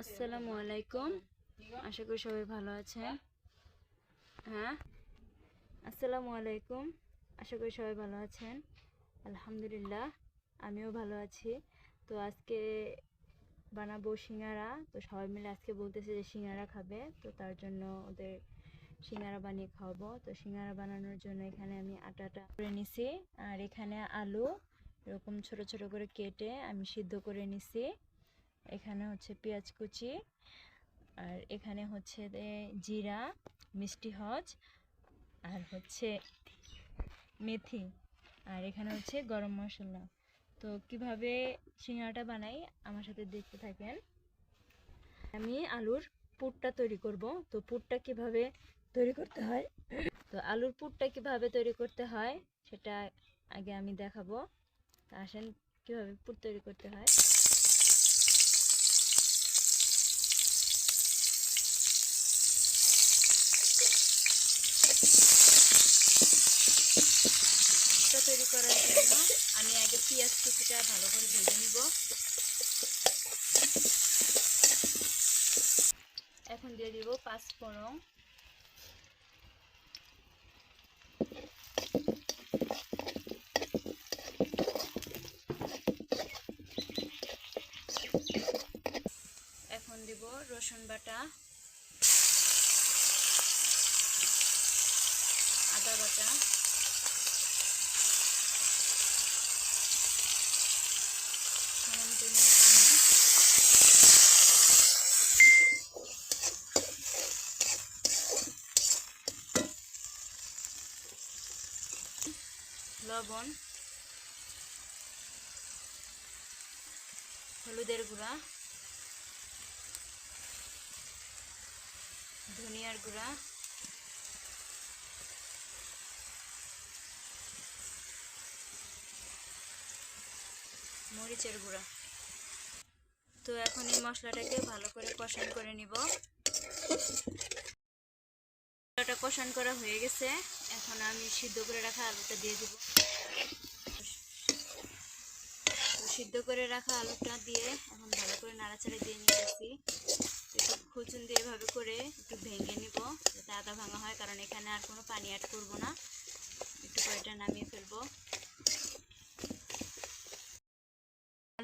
আসসালামু আলাইকুম। আশা করি সবাই ভালো আছেন। হ্যাঁ? আসসালামু আলাইকুম। আশা করি সবাই ভালো আছেন। আলহামদুলিল্লাহ, আমিও ভালো আছি। তো আজকে বানাবো সিঙ্গারা। তো সবাই মিলে আজকে বলতেছে যে সিঙ্গারা খাবে। তো তার জন্য ওদের সিঙ্গারা বানিয়ে খাওয়াবো। তো সিঙ্গারা বানানোর জন্য এখানে আমি আটাটা করে নিছি। আর এখানে আলু এরকম ছোট ছোট করে কেটে আমি সিদ্ধ করে নিছি। এখানে হচ্ছে পেঁয়াজ কুচি, আর এখানে হচ্ছে জিরা, মিষ্টি হজ, আর হচ্ছে মেথি, আর এখানে হচ্ছে গরম মশলা। তো কীভাবে সিঙ্গারাটা বানাই আমার সাথে দেখতে থাকেন। আমি আলুর পুরটা তৈরি করব। তো পুরটা কীভাবে তৈরি করতে হয়? তো আলুর পুরটা কীভাবে তৈরি করতে হয় সেটা আগে আমি দেখাবো। আসেন কীভাবে পুর তৈরি করতে হয়। করার জন্য আমি আগে পেঁয়াজ কুচিটা ভালো করে ভেজে নিব। এখন দিয়ে দিব পাঁচ ফোড়ন। এখন দিব রসুন বাটা। আদা বাটা। লবণ হলুদের গুঁড়া ধনিয়ার গুঁড়া মরিচের গুঁড়া। তো এখন এই মশলাটাকে ভালো করে কষান করে নিব। মশলাটা কষান করা হয়ে গেছে। এখন আমি সিদ্ধ করে রাখা আলুটা দিয়ে দিব। সিদ্ধ করে রাখা আলুটা দিয়ে এখন ভালো করে নাড়াচাড়া দিয়ে নিতেছি একটু খুচুন দিয়ে এভাবে করে একটু ভেঙে নিব যাতে আদা ভাঙা হয়, কারণ এখানে আর কোনো পানি অ্যাড করব না। একটু করে এটা নামিয়ে ফেলব।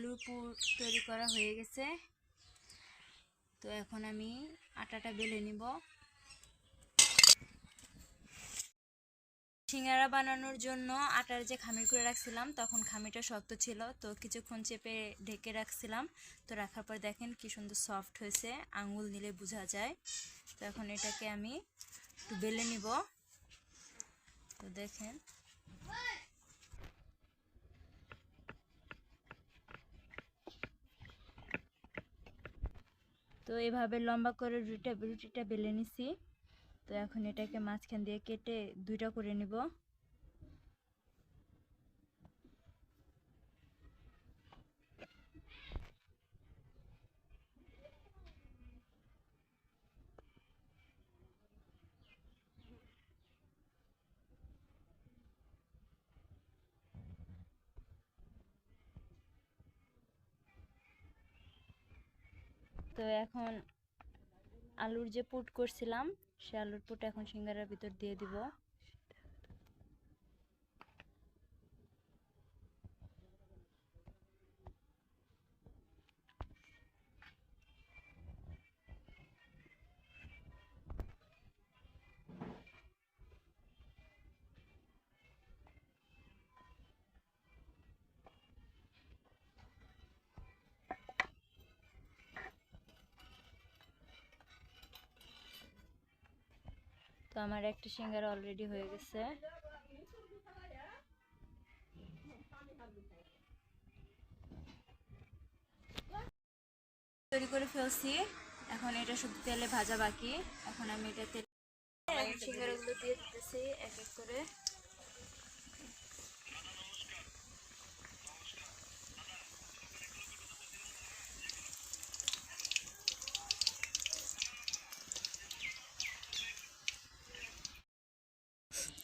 আলুর পুর তৈরি করা হয়ে গেছে। তো এখন আমি আটাটা বেলে নিব। সিঙ্গারা বানানোর জন্য আটার যে খামির করে রাখছিলাম, তখন খামিটা শক্ত ছিল, তো কিছুক্ষণ চেপে ঢেকে রাখছিলাম। তো রাখার পর দেখেন কি সুন্দর সফট হয়েছে, আঙুল নিলে বোঝা যায়। তো এখন এটাকে আমি একটু বেলে নিব। তো দেখেন। তো এভাবে লম্বা করে রুটিটা রুটিটা বেলে নিছি। তো এখন এটাকে মাঝখান দিয়ে কেটে দুইটা করে নিব। তো এখন আলুর যে পুট করছিলাম সে আলুর পুট এখন সিঙ্গারার ভিতর দিয়ে দিব। তো আমার একটা সিঙ্গার অলরেডি হয়ে গেছে। তৈরি করে ফেলছি। এখন এটা শুধু তেলে ভাজা বাকি। এখন আমি এটা তেলে সিঙ্গারগুলো দিয়ে দিতেছি এক এক করে।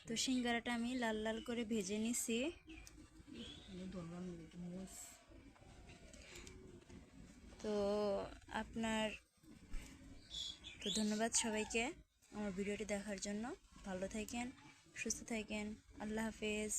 তো সিঙ্গারাটা আমি লাল লাল করে ভেজে নিছি। তো আপনার, তো ধন্যবাদ সবাইকে আমার ভিডিওটি দেখার জন্য। ভালো থাকেন, সুস্থ থাকেন। আল্লাহ হাফেজ।